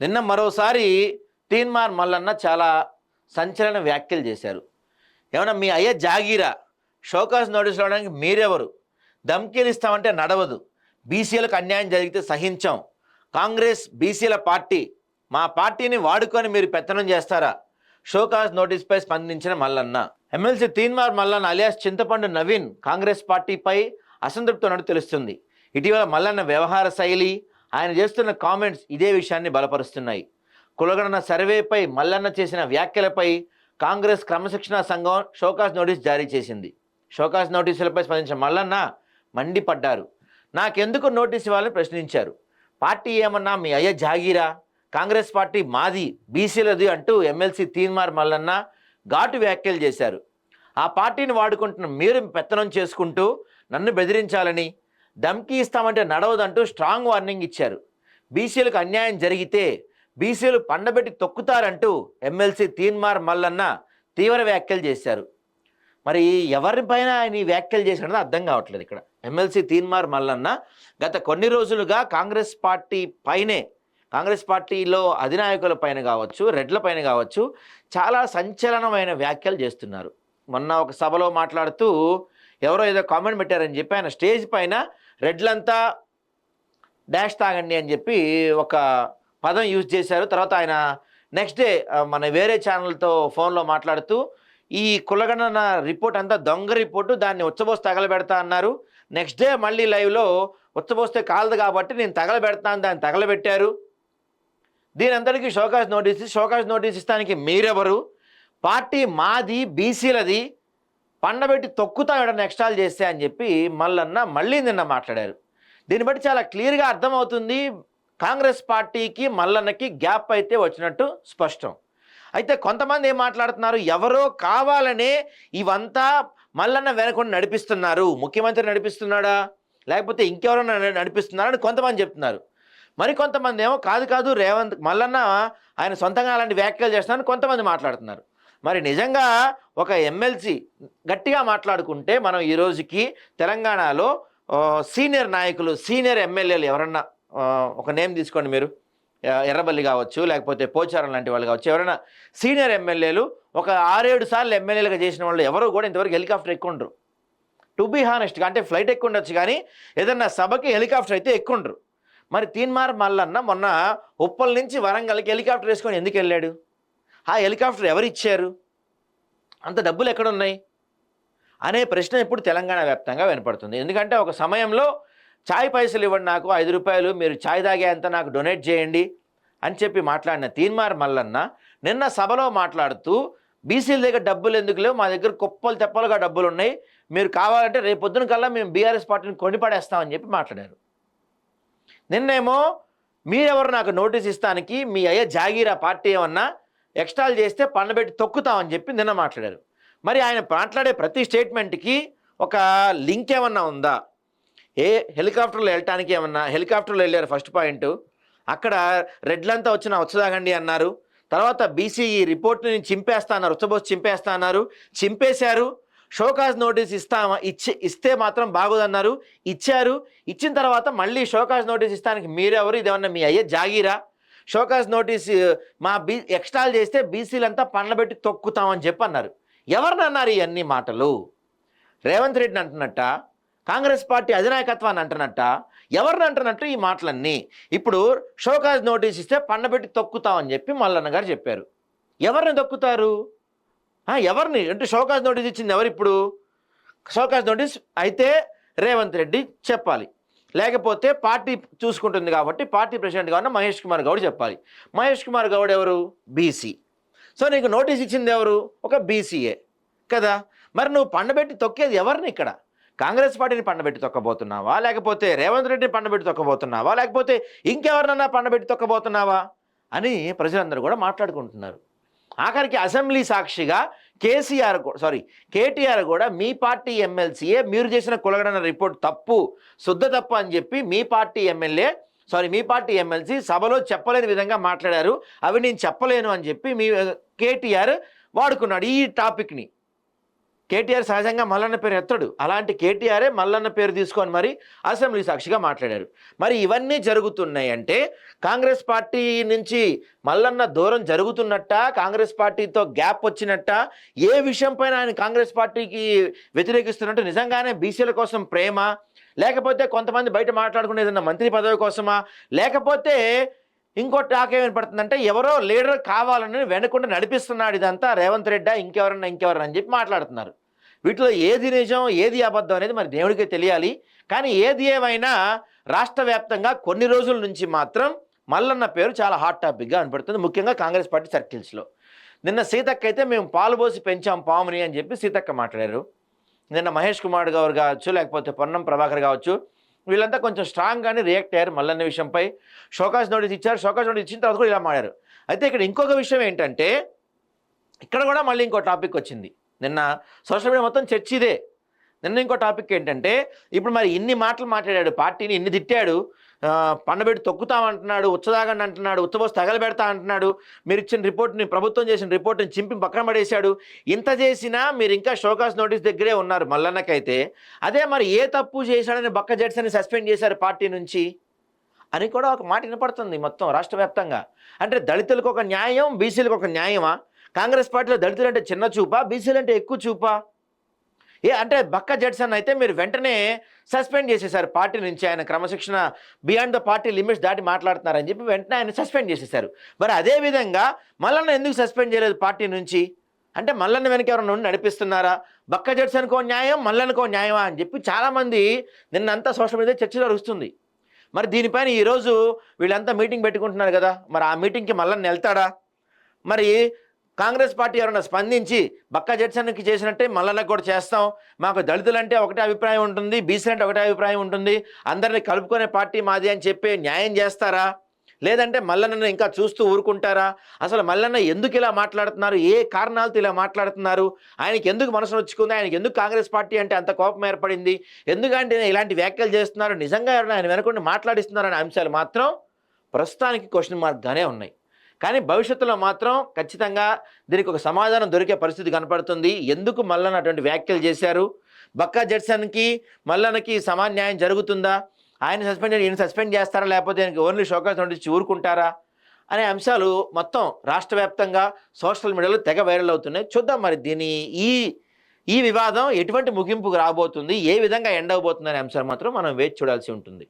నిన్న మరోసారి తీన్మార్ మల్లన్న చాలా సంచలన వ్యాఖ్యలు చేశారు. ఏమన్నా మీ అయ్య జాగీరా షోకాస్ నోటీస్ రావడానికి మీరెవరు? ధమ్కీలు ఇస్తామంటే నడవదు. బీసీలకు అన్యాయం జరిగితే సహించాం. కాంగ్రెస్ బీసీల పార్టీ మా పార్టీని వాడుకొని మీరు పెత్తనం చేస్తారా? షోకాస్ నోటీస్పై స్పందించిన మల్లన్న. ఎమ్మెల్సీ తీన్మార్ మల్లన్న అలియాస్ చింతపండు నవీన్ కాంగ్రెస్ పార్టీపై అసంతృప్తి ఉన్నట్టు తెలుస్తుంది. ఇటీవల మల్లన్న వ్యవహార శైలి ఆయన చేస్తున్న కామెంట్స్ ఇదే విషయాన్ని బలపరుస్తున్నాయి. కులగణన సర్వేపై మల్లన్న చేసిన వ్యాఖ్యలపై కాంగ్రెస్ క్రమశిక్షణా సంఘం షోకాస్ నోటీస్ జారీ చేసింది. షోకాస్ నోటీసులపై స్పందించిన మల్లన్న మండిపడ్డారు. నాకెందుకు నోటీస్ ఇవ్వాలని ప్రశ్నించారు? పార్టీ ఏమన్నా మీ అయ్య జాగీరా? కాంగ్రెస్ పార్టీ మాది బీసీలది అంటూ ఎమ్మెల్సీ తీన్మార్ మల్లన్న ఘాటు వ్యాఖ్యలు చేశారు. ఆ పార్టీని వాడుకుంటున్న మీరు పెత్తనం చేసుకుంటూ నన్ను బెదిరించాలని ధమ్కీ ఇస్తామంటే నడవదంటూ స్ట్రాంగ్ వార్నింగ్ ఇచ్చారు. బీసీలకు అన్యాయం జరిగితే బీసీలు పండబెట్టి తొక్కుతారంటూ ఎమ్మెల్సీ తీన్మార్ మల్లన్న తీవ్ర వ్యాఖ్యలు చేశారు. మరి ఎవరిపైన ఆయన ఈ వ్యాఖ్యలు చేశాడో అర్థం కావట్లేదు ఇక్కడ. ఎమ్మెల్సీ తీన్మార్ మల్లన్న గత కొన్ని రోజులుగా కాంగ్రెస్ పార్టీ పైనే కాంగ్రెస్ పార్టీలో అధినాయకుల పైన కావచ్చు రెడ్ల పైన కావచ్చు చాలా సంచలనమైన వ్యాఖ్యలు చేస్తున్నారు. మొన్న ఒక సభలో మాట్లాడుతూ ఎవరో ఏదో కామెంట్ పెట్టారని చెప్పి ఆయన స్టేజ్ పైన రెడ్లంతా డాష్ తాగండి అని చెప్పి ఒక పదం యూజ్ చేశారు. తర్వాత ఆయన నెక్స్ట్ డే మన వేరే ఛానల్తో ఫోన్లో మాట్లాడుతూ ఈ కులగణన రిపోర్ట్ అంతా దొంగ రిపోర్టు దాన్ని ఉచ్చబోసి తగలబెడతా అన్నారు. నెక్స్ట్ డే మళ్ళీ లైవ్లో ఉచ్చబోస్తే కాలదు కాబట్టి నేను తగలబెడతాను దాన్ని తగలబెట్టారు. దీని అందరికీ show cause notice show cause notice ఇస్తానికి మీరెవరు? పార్టీ మాది బీసీలది. పండబెట్టి తొక్కుతా ఎవడన్నా ఎక్స్ట్రాల్ చేస్తే అని చెప్పి మల్లన్న మళ్ళీ నిన్న మాట్లాడారు. దీన్ని బట్టి చాలా క్లియర్గా అర్థమవుతుంది కాంగ్రెస్ పార్టీకి మల్లన్నకి గ్యాప్ అయితే వచ్చినట్టు స్పష్టం. అయితే కొంతమంది ఏం మాట్లాడుతున్నారు? ఎవరో కావాలనే ఇవంతా మల్లన్న వెనకుండా నడిపిస్తున్నారు. ముఖ్యమంత్రి నడిపిస్తున్నాడా? లేకపోతే ఇంకెవరైనా నడిపిస్తున్నారని కొంతమంది చెప్తున్నారు. మరి కొంతమంది ఏమో కాదు కాదు రేవంత్ మల్లన్న ఆయన సొంతంగా అలాంటి వ్యాఖ్యలు చేస్తున్నారని కొంతమంది మాట్లాడుతున్నారు. మరి నిజంగా ఒక ఎమ్మెల్సీ గట్టిగా మాట్లాడుకుంటే మనం ఈ రోజుకి తెలంగాణలో సీనియర్ నాయకులు సీనియర్ ఎమ్మెల్యేలు ఎవరన్నా ఒక నేమ్ తీసుకోండి మీరు. ఎర్రబల్లి కావచ్చు లేకపోతే పోచారం లాంటి వాళ్ళు కావచ్చు ఎవరైనా సీనియర్ ఎమ్మెల్యేలు ఒక ఆరేడు సార్లు ఎమ్మెల్యేలుగా చేసిన వాళ్ళు ఎవరు కూడా ఇంతవరకు హెలికాప్టర్ ఎక్కుండ్రు. టు బీ హానెస్ట్గా అంటే ఫ్లైట్ ఎక్కువ ఉండొచ్చు కానీ ఏదన్నా సభకి హెలికాప్టర్ అయితే ఎక్కుండ్రు. మరి తీన్మార్ మల్లన్న మొన్న ఉప్పల్ నుంచి వరంగల్కి హెలికాప్టర్ వేసుకొని ఎందుకు వెళ్ళాడు? ఆ హెలికాప్టర్ ఎవరు ఇచ్చారు అంత డబ్బులు ఎక్కడున్నాయి? అనే ప్రశ్న ఇప్పుడు తెలంగాణ వ్యాప్తంగా వినపడుతుంది. ఎందుకంటే ఒక సమయంలో ఛాయ్ పైసలు ఇవ్వండి నాకు ఐదు రూపాయలు మీరు ఛాయ్ తాగేంత నాకు డొనేట్ చేయండి అని చెప్పి మాట్లాడిన తీన్మార్ మల్లన్న నిన్న సభలో మాట్లాడుతూ బీసీల దగ్గర డబ్బులు ఎందుకు లేవు? మా దగ్గర కుప్పలు తెప్పలుగా డబ్బులు ఉన్నాయి మీరు కావాలంటే రేపొద్దున కల్లా మేము బీఆర్ఎస్ పార్టీని కొనిపడేస్తామని చెప్పి మాట్లాడారు. నిన్నేమో మీరెవరు నాకు నోటీస్ ఇస్తానికి మీ అయ్య జాగీరా పార్టీ ఏమన్నా ఎక్స్ట్రాల్ చేస్తే పండబెట్టి తొక్కుతామని చెప్పి నిన్న మాట్లాడారు. మరి ఆయన మాట్లాడే ప్రతి స్టేట్మెంట్కి ఒక లింక్ ఏమన్నా ఉందా? ఏ హెలికాప్టర్లో వెళ్ళటానికి ఏమన్నా? హెలికాప్టర్లో వెళ్ళారు ఫస్ట్ పాయింట్. అక్కడ రెడ్లంతా వచ్చిన వచ్చదాగండి అన్నారు. తర్వాత బీసీఈ రిపోర్ట్ని చింపేస్తా అన్నారు ఉచ్చబోసి చింపేస్తా అన్నారు చింపేశారు. షోకాజ్ నోటీస్ ఇస్తామా? ఇచ్చి ఇస్తే మాత్రం బాగోదన్నారు. ఇచ్చారు. ఇచ్చిన తర్వాత మళ్ళీ షోకాజ్ నోటీస్ ఇస్తానికి మీరెవరు? ఇదేమన్నా మీ అయ్యే జాగీరా? షోకాస్ నోటీస్ మా బీ ఎక్స్ట్రాల్ చేస్తే బీసీలంతా పండ్లబెట్టి తొక్కుతామని చెప్పి అన్నారు ఎవరిని అన్నారు ఇవన్నీ మాటలు? రేవంత్ రెడ్డిని అంటున్నట్ట? కాంగ్రెస్ పార్టీ అధినాయకత్వాన్ని అంటున్నట్ట? ఎవరిని అంటున్నట్టు ఈ మాటలన్నీ? ఇప్పుడు షోకాజ్ నోటీస్ ఇస్తే పండబెట్టి తొక్కుతామని చెప్పి మల్లన్న గారు చెప్పారు. ఎవరిని తొక్కుతారు? ఎవరిని? అంటే షోకాజ్ నోటీస్ ఇచ్చింది ఎవరు ఇప్పుడు షోకాజ్ నోటీస్ అయితే రేవంత్ రెడ్డి చెప్పాలి. లేకపోతే పార్టీ చూసుకుంటుంది కాబట్టి పార్టీ ప్రెసిడెంట్ కావాలన్నా మహేష్ కుమార్ గౌడ్ చెప్పాలి. మహేష్ కుమార్ గౌడ్ ఎవరు? BC so. నీకు నోటీస్ ఇచ్చింది ఎవరు? ఒక బీసీఏ కదా? మరి నువ్వు పండబెట్టి తొక్కేది ఎవరిని ఇక్కడ? కాంగ్రెస్ పార్టీని పండబెట్టి తొక్కబోతున్నావా? లేకపోతే రేవంత్ రెడ్డిని పండబెట్టి తొక్కబోతున్నావా? లేకపోతే ఇంకెవరినన్నా పండబెట్టి తొక్కబోతున్నావా? అని ప్రజలందరూ కూడా మాట్లాడుకుంటున్నారు. ఆఖరికి అసెంబ్లీ సాక్షిగా కేసీఆర్ సారీ కేటీఆర్ కూడా మీ పార్టీ ఎమ్మెల్సీయే మీరు చేసిన కులగడన రిపోర్ట్ తప్పు శుద్ధ తప్పు అని చెప్పి మీ పార్టీ ఎమ్మెల్యే సారీ మీ పార్టీ ఎమ్మెల్సీ సభలో చెప్పలేని విధంగా మాట్లాడారు. అవి నేను చెప్పలేను అని చెప్పి మీ కేటీఆర్ వాడుకున్నాడు ఈ టాపిక్ని. కేటీఆర్ సహజంగా మల్లన్న పేరు ఎత్తడు. అలాంటి కేటీఆరే మల్లన్న పేరు తీసుకొని మరి అసెంబ్లీ సాక్షిగా మాట్లాడారు. మరి ఇవన్నీ జరుగుతున్నాయి అంటే కాంగ్రెస్ పార్టీ నుంచి మల్లన్న దూరం జరుగుతున్నట్ట కాంగ్రెస్ పార్టీతో గ్యాప్ వచ్చినట్ట ఏ విషయం పైన ఆయన కాంగ్రెస్ పార్టీకి వ్యతిరేకిస్తున్నట్టు నిజంగానే బీసీల కోసం ప్రేమ లేకపోతే కొంతమంది బయట మాట్లాడుకునేదన్న మంత్రి పదవి కోసమా లేకపోతే ఇంకో టాక్ ఏమైనా పడుతుందంటే ఎవరో లీడర్ కావాలని వెనకుండా నడిపిస్తున్నాడు ఇదంతా రేవంత్ రెడ్డా ఇంకెవరన్నా ఇంకెవరన్నా అని చెప్పి మాట్లాడుతున్నారు. వీటిలో ఏది నిజం ఏది అబద్ధం అనేది మరి దేవుడికే తెలియాలి. కానీ ఏది ఏమైనా రాష్ట్ర వ్యాప్తంగా కొన్ని రోజుల నుంచి మాత్రం మల్లన్న పేరు చాలా హాట్ టాపిక్గా అనిపడుతుంది. ముఖ్యంగా కాంగ్రెస్ పార్టీ సర్కిల్స్లో. నిన్న సీతక్క అయితే మేము పాలు పోసి పెంచాం పాముని అని చెప్పి సీతక్క మాట్లాడారు. నిన్న మహేష్ కుమార్ గారు కావచ్చు లేకపోతే పొన్నం ప్రభాకర్ కావచ్చు వీళ్ళంతా కొంచెం స్ట్రాంగ్గానే రియాక్ట్ అయ్యారు మల్లన్న విషయంపై. షోకాస్ నోటీస్ ఇచ్చారు. షోకాస్ నోటీస్ ఇచ్చిన తర్వాత కూడా ఇలా మాడారు అయితే ఇక్కడ ఇంకొక విషయం ఏంటంటే ఇక్కడ కూడా మళ్ళీ ఇంకో టాపిక్ వచ్చింది. నిన్న సోషల్ మీడియా మొత్తం చర్చ ఇదే నిన్న ఇంకో టాపిక్ ఏంటంటే ఇప్పుడు మరి ఇన్ని మాటలు మాట్లాడాడు పార్టీని ఇన్ని తిట్టాడు పండబెట్టి తొక్కుతామంటున్నాడు ఉచ్చదాగండి అంటున్నాడు ఉచ్చబోసి తగలబెడతా అంటున్నాడు మీరు ఇచ్చిన రిపోర్ట్ని ప్రభుత్వం చేసిన రిపోర్ట్ని చింపి పక్కన పడేశాడు. ఇంత చేసినా మీరు ఇంకా షోకాస్ నోటీస్ దగ్గరే ఉన్నారు మల్లన్నకైతే. అదే మరి ఏ తప్పు చేశాడని బక్క జడ్సని సస్పెండ్ చేశారు పార్టీ నుంచి? అని కూడా ఒక మాట వినపడుతుంది మొత్తం రాష్ట్ర వ్యాప్తంగా. అంటే దళితులకు ఒక న్యాయం బీసీలకు ఒక న్యాయమా? కాంగ్రెస్ పార్టీలో దళితులు అంటే చిన్న చూపా బీసీలు అంటే ఎక్కువ చూపా? ఏ అంటే బక్క జడ్సన్ అయితే మీరు వెంటనే సస్పెండ్ చేసేసారు పార్టీ నుంచి ఆయన క్రమశిక్షణ బియాండ్ ద పార్టీ లిమిట్స్ దాటి మాట్లాడుతున్నారని చెప్పి వెంటనే ఆయన సస్పెండ్ చేసేసారు. మరి అదే విధంగా మల్లన్న ఎందుకు సస్పెండ్ చేయలేదు పార్టీ నుంచి? అంటే మల్లన్న వెనక ఎవరైనా ఉండి నడిపిస్తున్నారా? బక్క జడ్సన్కో న్యాయం మల్లన్నకో న్యాయమా అని చెప్పి చాలామంది నిన్నంతా సోషల్ మీడియా చర్చ జరుగుతుంది. మరి దీనిపైన ఈరోజు వీళ్ళంతా మీటింగ్ పెట్టుకుంటున్నారు కదా మరి ఆ మీటింగ్కి మల్లన్న వెళ్తాడా? మరి కాంగ్రెస్ పార్టీ ఎవరైనా స్పందించి బక్క జడ్సన్కి చేసినట్టే మల్లన్నకు కూడా చేస్తాం. మాకు దళితులంటే ఒకటే అభిప్రాయం ఉంటుంది బీసీ అంటే ఒకటే అభిప్రాయం ఉంటుంది. అందరిని కలుపుకునే పార్టీ మాది అని చెప్పి న్యాయం చేస్తారా? లేదంటే మల్లన్నను ఇంకా చూస్తూ ఊరుకుంటారా? అసలు మల్లన్న ఎందుకు ఇలా మాట్లాడుతున్నారు? ఏ కారణాలతో ఇలా మాట్లాడుతున్నారు? ఆయనకి ఎందుకు మనసు నొచ్చుకుంది? ఆయనకి ఎందుకు కాంగ్రెస్ పార్టీ అంటే అంత కోపం ఏర్పడింది? ఎందుకంటే ఇలాంటి వ్యాఖ్యలు చేస్తున్నారు? నిజంగా ఎవరైనా ఆయన వెనకుండా మాట్లాడిస్తున్నారు అనే అంశాలు మాత్రం ప్రస్తుతానికి క్వశ్చన్ మార్క్గానే ఉన్నాయి. కానీ భవిష్యత్తులో మాత్రం ఖచ్చితంగా దీనికి ఒక సమాధానం దొరికే పరిస్థితి కనపడుతుంది. ఎందుకు మల్లన్న అటువంటి వ్యాఖ్యలు చేశారు? బక్కా జడ్సన్కి మల్లన్నకి సమాన న్యాయం జరుగుతుందా? ఆయన సస్పెండ్ ఈయన సస్పెండ్ చేస్తారా? లేకపోతే ఆయనకి ఓన్లీ షోకాస్ నోటీస్ ఊరుకుంటారా? అనే అంశాలు మొత్తం రాష్ట్ర వ్యాప్తంగా సోషల్ మీడియాలో తెగ వైరల్ అవుతున్నాయి. చూద్దాం మరి దీని ఈ ఈ వివాదం ఎటువంటి ముగింపుకు రాబోతుంది? ఏ విధంగా ఎండ్ అవబోతుంది అనే అంశాలు మాత్రం మనం వేచి చూడాల్సి ఉంటుంది.